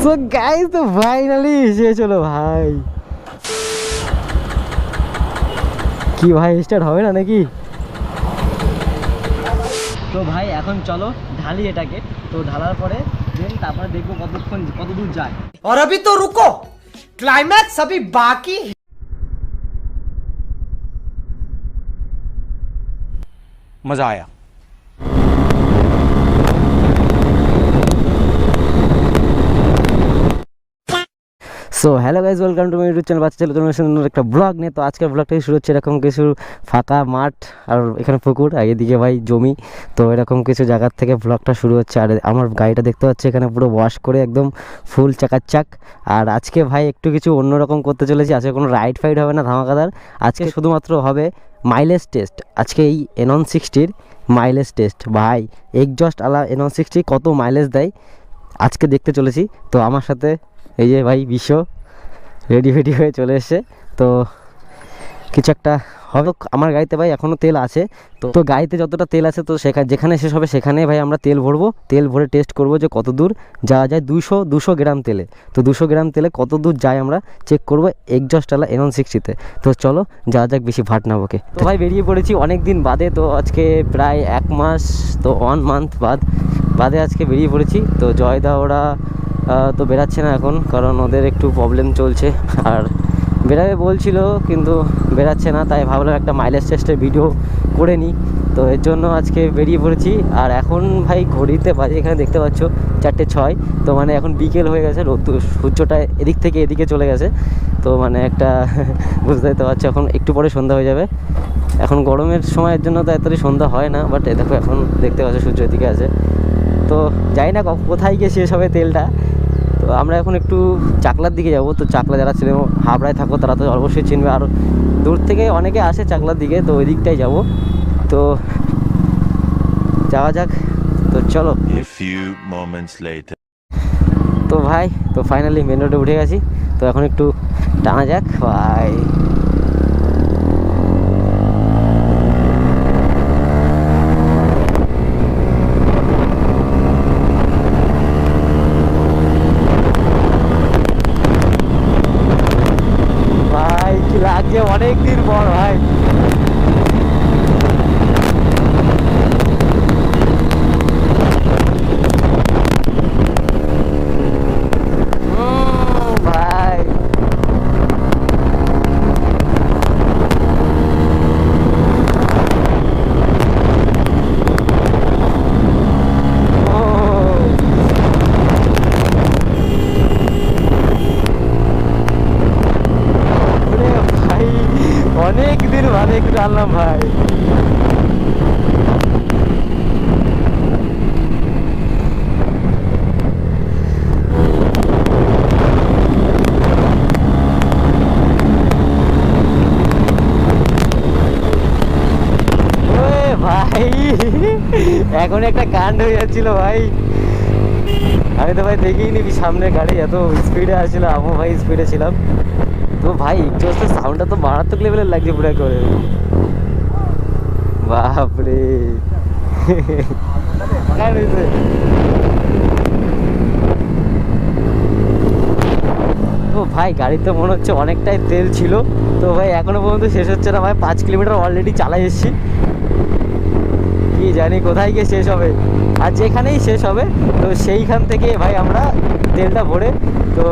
So guys তো finally এসে চলো ভাই কি ভাই স্টার্ট হবে না নাকি তো ভাই এখন চলো ঢালি এটাকে তো ঢালার পরে দেন তারপরে দেখবো কতক্ষণ কত দূর যায় और अभी तो रुको क्लाइमैक्स अभी बाकी है मज़ा आया so hello guys welcome to my YouTube channel বাচ্চা ছেলে তোমার সঙ্গে একটা ব্লগ নিয়ে। তো আজকের ব্লগটাই শুরু হচ্ছে এরকম কিছু ফাঁকা মাঠ আর এখানে পুকুর, আর এদিকে ভাই জমি। তো এরকম কিছু জায়গার থেকে ব্লগটা শুরু হচ্ছে। আর আমার গাড়িটা দেখতে পাচ্ছি এখানে পুরো ওয়াশ করে একদম ফুল চাকাচাক আর আজকে ভাই একটু কিছু অন্যরকম করতে চলেছি। আজকে কোনো রাইড ফাইড হবে না, ধামাকাদার। আজকে শুধুমাত্র হবে মাইলেজ টেস্ট আজকে এই এনন সিক্সটির মাইলেজ টেস্ট ভাই এগজস্ট আলা এনন সিক্সটি কত মাইলেজ দেয়? আজকে দেখতে চলেছি। তো আমার সাথে এই যে ভাই বিশ্ব রেডি ফেডি হয়ে চলে এসছে। তো কিছু একটা হবে। আমার গাড়িতে ভাই এখনও তেল আছে। তো তো গাড়িতে যতটা তেল আছে তো সেখানে, যেখানে শেষ হবে সেখানে ভাই আমরা তেল ভরবো। তেল ভরে টেস্ট করব যে কত দূর যাওয়া যায়। দুশো দুশো গ্রাম তেলে। তো দুশো গ্রাম তেলে কত দূর যায় আমরা চেক করব এগজস্ট আলা এনন সিক্সটিতে তো চলো যাওয়া যাক বেশি ভাট না বকে। তো ভাই বেরিয়ে পড়েছি অনেক দিন বাদে। তো আজকে প্রায় এক মাস, তো ওয়ান মান্থ বাদ। বাদে আজকে বেরিয়ে পড়েছি। তো জয়দা ওরা তো বেরাচ্ছে না এখন, কারণ ওদের একটু প্রবলেম চলছে। আর বেরাবে বলছিল, কিন্তু বেরাচ্ছে না, তাই ভাবলাম একটা মাইলেজ টেস্টের ভিডিও করে নিই। তো এর জন্য আজকে বেরিয়ে পড়েছি। আর এখন ভাই ঘড়িতে বাজে, এখানে দেখতে পাচ্ছ, চারটে ছয়। তো মানে এখন বিকেল হয়ে গেছে রোদ্দুর সূর্যটা এদিক থেকে এদিকে চলে গেছে। তো মানে একটা বুঝতে পারছ এখন একটু পরে সন্ধ্যা হয়ে যাবে। এখন গরমের সময়ের জন্য তো এতটাই সন্ধ্যা হয় না বাট দেখো এখন দেখতে পাচ্ছ, সূর্য এদিকে আছে। তো যাই না কোথায় গিয়ে শেষ হবে তেলটা। তো আমরা এখন একটু চাকলার দিকে যাব। তো চাকলা যারা ছিল হাবড়ায় থাকো তারা তো অবশ্যই চিনবে। আর দূর থেকে অনেকে আসে চাকলার দিকে তো ওই দিকটাই যাব। তো যাওয়া যাক। তো চলো. তো ভাই তো ফাইনালি মেন রোডে উঠে গেছি। তো এখন একটু টানা যাক। ভাই কি লাগছে অনেক দিন পর ভাই উম, ভাই ও ওরে ভাই অনেক দিন বাদে একটু আনলাম ভাই ওরে ভাই এখন একটা কাণ্ড হয়ে যাচ্ছিল ভাই। আমি তো ভাই দেখেই নিবি সামনে গাড়ি, এত স্পিডে আসছিল, আমও ভাই স্পিডে ছিলাম। তো ভাই এক্সস্টের সাউন্ডটা তো মারাত্মক লেভেলের লাগছে পুরো করে। বাপরে? ও ভাই গাড়িতে মনে হচ্ছে অনেকটাই তেল ছিল। তো ভাই, এখনও পর্যন্ত শেষ হচ্ছে না। ভাই, পাঁচ কিলোমিটার অলরেডি চালাই এসেছি। কি জানি কোথায় গিয়ে শেষ হবে। আর যেখানেই শেষ হবে, তো সেইখান থেকে ভাই আমরা তেলটা ভরে, তো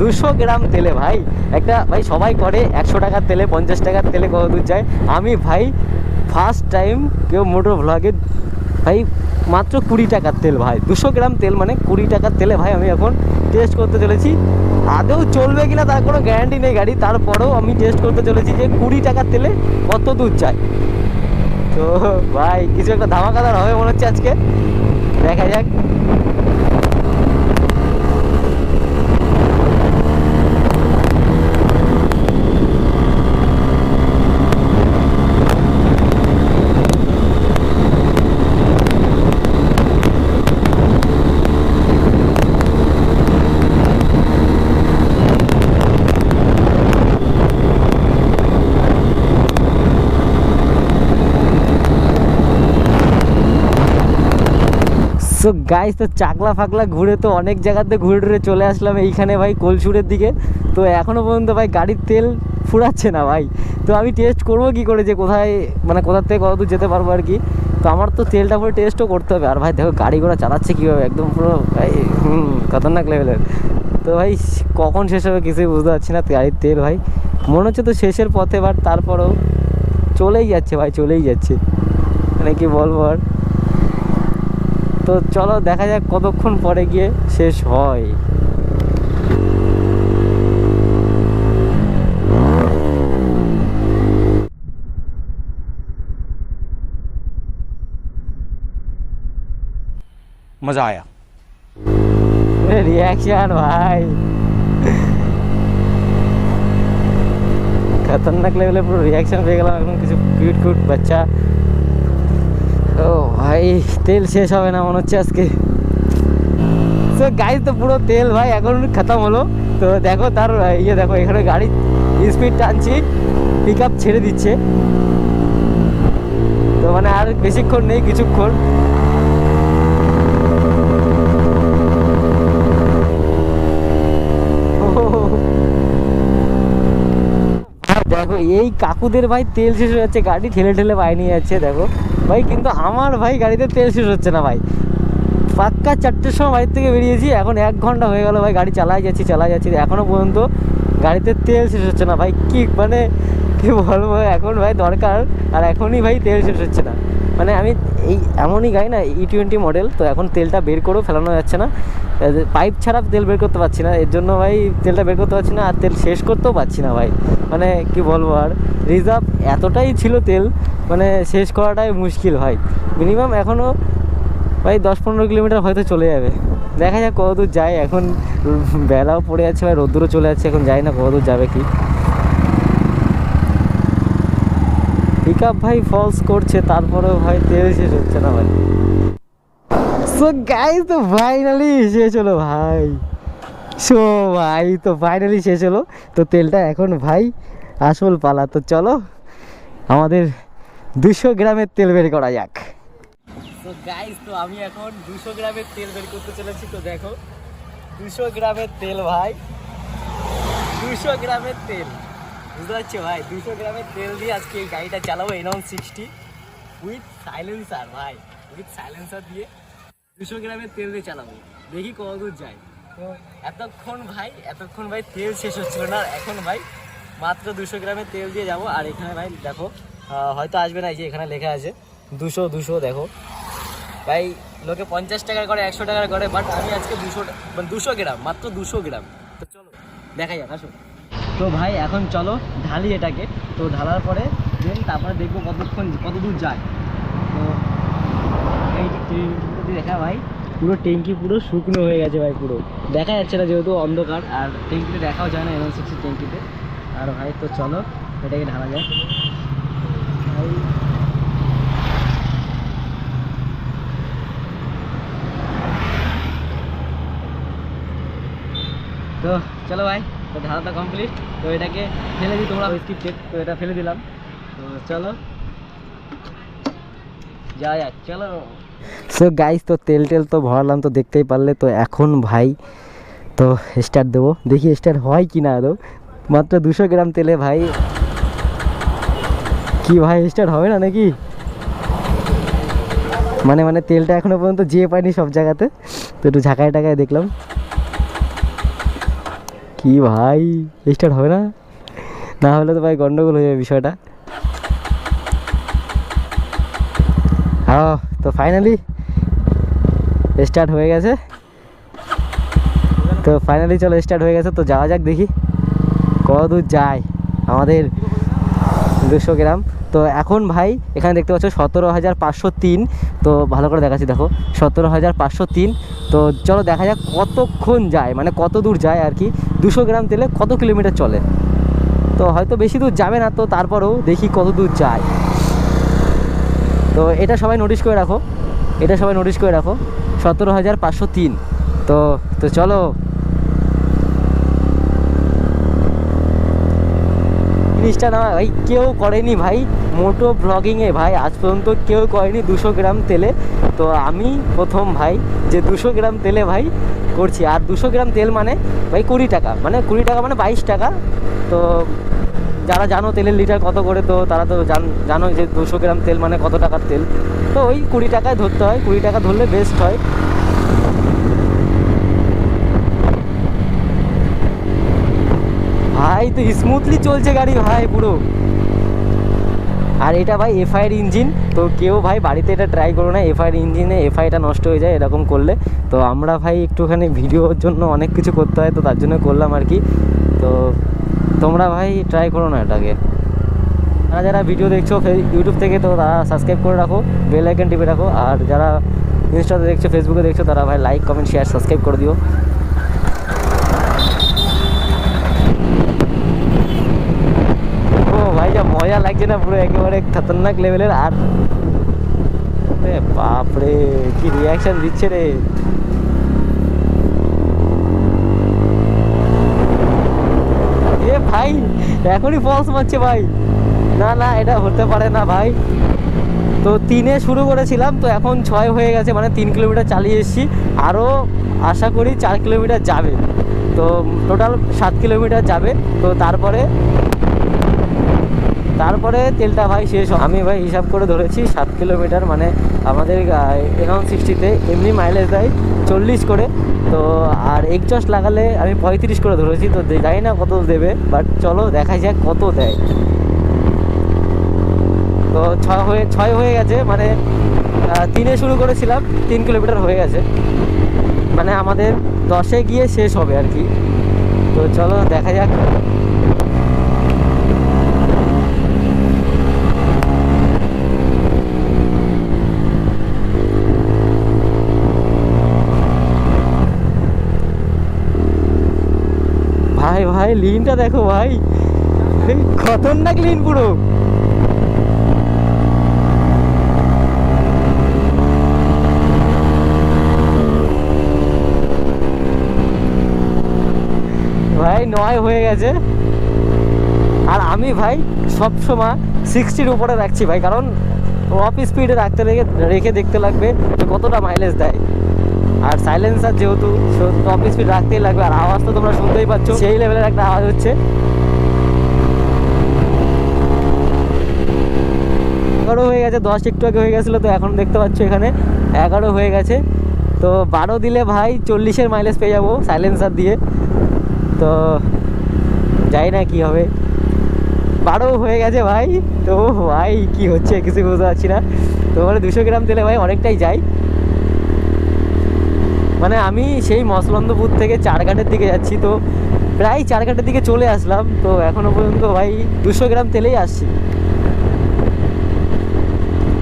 দুশো গ্রাম তেলে ভাই, একটা ভাই সবাই করে, একশো টাকার তেলে, পঞ্চাশ টাকার তেলে কত দূর যায়। আমি ভাই ফার্স্ট টাইম কেউ মোটর ভ্লগে ভাই মাত্র কুড়ি টাকার তেল ভাই, দুশো গ্রাম তেল মানে কুড়ি টাকার তেলে ভাই আমি এখন টেস্ট করতে চলেছি। আদৌ চলবে কিনা তার কোনো গ্যারান্টি নেই গাড়ি, তারপরেও আমি টেস্ট করতে চলেছি যে কুড়ি টাকার তেলে কত দূর যায়। তো ভাই কিছু একটা ধামাকাদার হবে মনে হচ্ছে আজকে। দেখা যাক সো গাইস তো চাকলা ফাকলা ঘুরে তো অনেক জায়গাতে ঘুরে টুরে চলে আসলাম এইখানে ভাই, কোলসুরের দিকে। তো এখনও পর্যন্ত ভাই গাড়ির তেল ফুরাচ্ছে না ভাই। তো আমি টেস্ট করব কি করে যে কোথায় মানে কোথা থেকে কত দূর যেতে পারব আর কি। তো আমার তো তেলটা পুরো টেস্টও করতে হবে। আর ভাই দেখো গাড়ি ঘোড়া চালাচ্ছে কীভাবে? একদম পুরো ভাই, হুম, খতরনাক লেভেলের তো ভাই, কখন শেষ হবে কিছুই বুঝতে পারছি না গাড়ির তেল ভাই। মনে হচ্ছে তো শেষের পথে বাট তারপরেও চলেই যাচ্ছে ভাই, চলেই যাচ্ছে। মানে কি বলব আর? তো চলো দেখা যাক কতক্ষণ পরে গিয়ে শেষ হয় मजा आया রিয়াকশন ভাই খতরনাক লেভেলে পুরো রিয়াকশন পেয়ে গেলাম এখন কিছু কিউট কিউট বাচ্চা ও ভাই, তেল শেষ হবে না মনে হচ্ছে আজকে। তো গাড়ি তো পুরো তেল ভাই, এখন খতম হলো। তো দেখো তার ইয়ে দেখো, এখানে গাড়ি স্পিড টানছি পিক আপ ছেড়ে দিচ্ছে। তো মানে আর বেশিক্ষণ নেই, কিছুক্ষণ। দেখো, এই কাকুদের ভাই তেল শেষ হয়ে যাচ্ছে, গাড়ি ঠেলে ঠেলে বাইরে নিয়ে যাচ্ছে, দেখো। ভাই, কিন্তু আমার ভাই গাড়িতে তেল শেষ হচ্ছে না ভাই। পাক্কা চারটের সময় বাড়ির থেকে বেরিয়েছি, এখন এক ঘণ্টা হয়ে গেল ভাই, গাড়ি চালাই যাচ্ছি চালাই যাচ্ছি এখনও পর্যন্ত গাড়িতে তেল শেষ হচ্ছে না ভাই, কি মানে কি বলব, এখন ভাই দরকার, আর এখনই ভাই তেল শেষ হচ্ছে না। মানে আমি এই এমনই গাই না ই টোয়েন্টি মডেল তো এখন তেলটা বের করেও ফেলানো যাচ্ছে না। পাইপ ছাড়া তেল বের করতে পারছি না। এর জন্য ভাই তেলটা বের করতে পারছি না আর তেল শেষ করতেও পারছি না ভাই। মানে কি বলব আর রিজার্ভ এতটাই ছিল তেল মানে শেষ করাটাই মুশকিল ভাই। মিনিমাম এখনও ভাই দশ পনেরো কিলোমিটার হয়তো চলে যাবে। দেখা যাক কত দূর যায়। এখন বেলাও পড়ে যাচ্ছে ভাই, রোদ্দুরও চলে যাচ্ছে। এখন যাই না কত দূর যাবে কি। পিক ভাই ফলস করছে, তারপরেও ভাই তেল শেষ হচ্ছে না ভাই। সো গাইস তো ফাইনালি শেষ হলো ভাই। সো ভাই, তো ফাইনালি শেষ হলো তো তেলটা এখন ভাই আসল পালা। তো চলো, আমাদের দুশো গ্রামের তেল বের করা যাক। তো গাইস তো আমি এখন দুশো গ্রামের তেল বের করতে চলেছি। তো দেখো, দুশো গ্রামের তেল ভাই। দুশো গ্রামের তেল। বুঝতে পারছ ভাই? দুশো গ্রামের তেল দিয়ে আজকে গাড়িটা চালাবো এনন সিক্সটি উইথ সাইলেন্সার ভাই। উইথ সাইলেন্সার দিয়ে। দুশো গ্রামের তেল দিয়ে চালাবো। দেখি কত দূর যায়। তো এতক্ষণ ভাই এতক্ষণ ভাই তেল শেষ হচ্ছিল না। এখন ভাই মাত্র দুশো গ্রামের তেল দিয়ে যাব। আর এখানে ভাই দেখো হয়তো আসবে না যে এখানে লেখা আছে। দুশো দুশো, দেখো। ভাই লোকে পঞ্চাশ টাকার করে, একশো টাকার করে বাট আমি আজকে দুশো মানে দুশো গ্রাম, মাত্র দুশো গ্রাম। তো চলো দেখা যাক, আসো। তো ভাই, এখন চলো ঢালি এটাকে। তো ঢালার পরে দেন তারপরে দেখব কতক্ষণ, কত দূর যায়। তো এই দেখা ভাই। পুরো ট্যাঙ্কি পুরো শুকনো হয়ে গেছে ভাই পুরো। দেখা যাচ্ছে না যেহেতু অন্ধকার। আর ট্যাঙ্কিতে দেখাও যায় না এমন সিক্সটি ট্যাঙ্কিতে। আর ভাই তো চলো এটাকে ঢালা যায় তো চলো ভাই তো ঢালাটা কমপ্লিট তো এটাকে ফেলে দিই তোমরা স্কিপ তো এটা ফেলে দিলাম। তো চলো। চলো। সো গাইস তো তেল টেল তো ভরালাম, তো দেখতেই পারলে, তো এখন ভাই, তো স্টার্ট দেবো। দেখি স্টার্ট হয় কি না আদৌ। মাত্র দুশো গ্রাম তেলে ভাই। কি ভাই স্টার্ট হবে না নাকি? মানে মানে তেলটা এখনও পর্যন্ত যেয়ে পাইনি সব জায়গাতে। তো একটু ঝাঁকায় টাকায় দেখলাম। কি ভাই স্টার্ট হবে না? না হলে তো ভাই গন্ডগোল হয়ে যাবে বিষয়টা। হ্যাঁ তো ফাইনালি স্টার্ট হয়ে গেছে। তো ফাইনালি চলো স্টার্ট হয়ে গেছে, তো যাওয়া যাক দেখি। কত দূর যায় আমাদের দুশো গ্রাম। তো এখন ভাই, এখানে দেখতে পাচ্ছ সতেরো হাজার পাঁচশো তিন। তো ভালো করে দেখাচ্ছি, দেখো, সতেরো হাজার পাঁচশো তিন। তো চলো দেখা যাক কতক্ষণ যায় মানে কত দূর যায় আর কি। দুশো গ্রাম তেলে কত কিলোমিটার চলে? তো হয়তো বেশি দূর যাবে না, তো তারপরেও দেখি কত দূর যায়। তো এটা সবাই নোটিশ করে রাখো। এটা সবাই নোটিশ করে রাখো। সতেরো হাজার পাঁচশো তিন। তো তো চলো। জিনিসটা না, ভাই, কেউ করেনি, ভাই। মোটো ব্লগিংয়ে ভাই, আজ পর্যন্ত কেউ করেনি দুশো গ্রাম তেলে। তো আমি প্রথম, ভাই, যে দুশো গ্রাম তেলে, ভাই, করছি। আর দুশো গ্রাম তেল মানে ভাই, কুড়ি টাকা। মানে কুড়ি টাকা মানে বাইশ টাকা। তো যারা জানো তেলের লিটার কত করে, তো তারা তো জান যে দুশো গ্রাম তেল মানে কত টাকার তেল। তো ওই কুড়ি টাকায় ধরতে হয়, কুড়ি টাকা ধরলে বেস্ট হয়। ভাই, তো স্মুথলি চলছে গাড়ি ভাই পুরো। আর এটা ভাই এফআইয়ের ইঞ্জিন তো কেউ ভাই বাড়িতে এটা ট্রাই করো না এফআইয়ের ইঞ্জিনে এফআইটা নষ্ট হয়ে যায় এরকম করলে। তো আমরা ভাই একটুখানি ভিডিওর জন্য অনেক কিছু করতে হয়, তো তার জন্য করলাম আর কি। তো তোমরা ভাই ট্রাই করো না এটাকে। যারা যারা ভিডিও দেখছ ইউটিউব থেকে, তো তারা সাবস্ক্রাইব করে রাখো বেল আইকন টিপে রাখো। আর যারা ইনস্টাতে দেখছ ফেসবুকে দেখছ, তারা ভাই লাইক কমেন্ট শেয়ার সাবস্ক্রাইব করে দিও। ও ভাই, যা মজা লাগছে না পুরো একেবারে খতরনাক লেভেলের আর বাপরে, কি রিয়াকশন দিচ্ছে রে এ ভাই, এখনই ফলস মারছে ভাই। না না, এটা হতে পারে না ভাই। তো তিনে শুরু করেছিলাম, তো এখন ছয় হয়ে গেছে মানে তিন কিলোমিটার চালিয়ে এসেছি। আরও আশা করি চার কিলোমিটার যাবে। তো টোটাল সাত কিলোমিটার যাবে। তো তারপরে তারপরে তেলটা ভাই শেষ। আমি ভাই হিসাব করে ধরেছি, সাত কিলোমিটার মানে আমাদের একাউন্ট সিক্সটিতে এমনি মাইলেজ দেয়। চল্লিশ করে, তো আর এক্সস্ট লাগালে আমি পঁয়ত্রিশ করে ধরেছি, তো জানি না কত দেবে বাট চলো দেখা যাক কত দেয়। তো ছয় হয়ে ছয় হয়ে গেছে মানে তিনে শুরু করেছিলাম, তিন কিলোমিটার হয়ে গেছে। মানে আমাদের দশে গিয়ে শেষ হবে আর কি। তো চলো দেখা যাক। ভাই লিনটা দেখো ভাই। খতরনাক লিন পুরো। ভাই, নয় হয়ে গেছে। আর আমি ভাই সব সময় সিক্সটির উপরে রাখছি ভাই, কারণ অফ স্পিডে রাখতে রেখে রেখে দেখতে লাগবে কতটা মাইলেজ দেয়। আর সাইলেন্সার যেহেতু টপ স্পিড রাখতেই লাগবে। আর আওয়াজ তো তোমরা শুনতেই পাচ্ছ, সেই লেভেলের একটা আওয়াজ হচ্ছে। এগারো হয়ে গেছে, দশ একটু আগে হয়ে গেছিল, তো এখন দেখতে পাচ্ছ এখানে এগারো হয়ে গেছে। তো বারো দিলে ভাই চল্লিশের মাইলেজ পেয়ে যাব সাইলেন্সার দিয়ে। তো যাই না কি হবে। বারো হয়ে গেছে ভাই, তো ভাই কি হচ্ছে কিছু বুঝতে পারছি না। তো মানে দুশো গ্রাম তেলে ভাই অনেকটাই যায়। মানে আমি সেই মসলন্দপুর থেকে চারঘাটের দিকে যাচ্ছি, তো প্রায় চারঘাটের দিকে চলে আসলাম, তো এখনও পর্যন্ত ভাই দুশো গ্রাম তেলেই আসছি।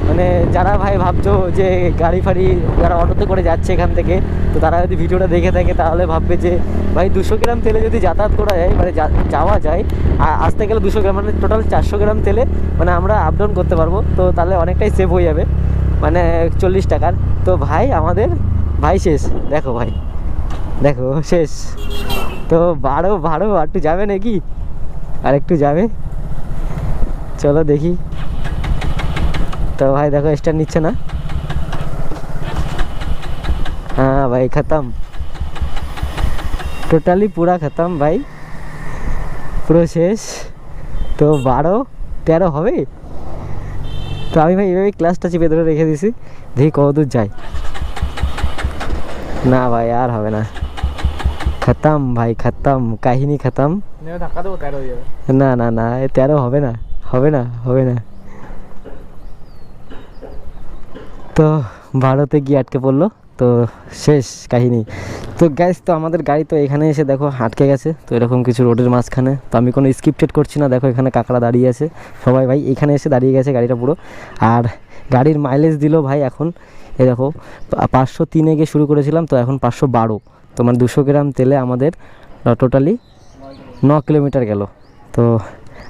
মানে যারা ভাই ভাবছ যে গাড়ি ফাড়ি যারা অটোতে করে যাচ্ছে এখান থেকে, তো তারা যদি ভিডিওটা দেখে থাকে তাহলে ভাববে যে ভাই দুশো গ্রাম তেলে যদি যাতায়াত করা যায় মানে যাওয়া যায়, আর আসতে গেলে দুশো গ্রাম মানে টোটাল চারশো গ্রাম তেলে মানে আমরা আপ ডাউন করতে পারব, তো তাহলে অনেকটাই সেভ হয়ে যাবে মানে চল্লিশ টাকার। তো ভাই আমাদের ভাই শেষ দেখো ভাই দেখো শেষ তো বারো বারো আর একটু যাবে নাকি আর একটু যাবে চলো দেখি তো ভাই দেখো স্টার নিচ্ছে না हाँ भाई ख़त्म টোটালি পুরা খতম ভাই পুরো শেষ তো বারো তেরো হবে তো আমি ভাই এইভাবে ক্লাসটা চেপে ধরে রেখে দিছি দেখি কত দূর যায় না ভাই আর হবে না। খতম ভাই খতম। কাহিনী খতম। না না না এ তেরো হবে না হবে না হবে না। তো ভারতে গিয়ে আটকে পড়ল তো শেষ কাহিনী। তো গ্যাস তো আমাদের গাড়ি তো এখানে এসে দেখো আটকে গেছে তো এরকম কিছু রোডের মাঝখানে। তো আমি কোনো স্কিপটেড করছি না দেখো এখানে কাকড়া দাঁড়িয়ে আছে। সবাই ভাই এখানে এসে দাঁড়িয়ে গেছে গাড়িটা পুরো। আর গাড়ির মাইলেজ দিল ভাই এখন এ দেখো পাঁচশো তিনে গিয়ে শুরু করেছিলাম, তো এখন পাঁচশো বারো। তো মানে দুশো গ্রাম তেলে আমাদের টোটালি ন কিলোমিটার গেল। তো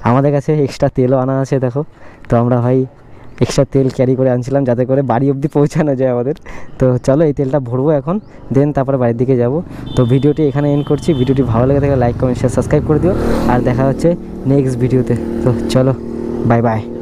আমাদের কাছে এক্সট্রা তেলও আনা আছে, দেখো। তো আমরা ভাই এক্সট্রা তেল ক্যারি করে আনছিলাম, যাতে করে বাড়ি অবধি পৌঁছানো যায় আমাদের। তো চলো এই তেলটা ভরবো এখন দেন তারপরে বাড়ির দিকে যাব। তো ভিডিওটি এখানে এন্ড করছি। ভিডিওটি ভালো লেগে থাকলে লাইক কমেন্ট শেয়ার সাবস্ক্রাইব করে দিও। আর দেখা হচ্ছে নেক্সট ভিডিওতে তো। চলো বাই বাই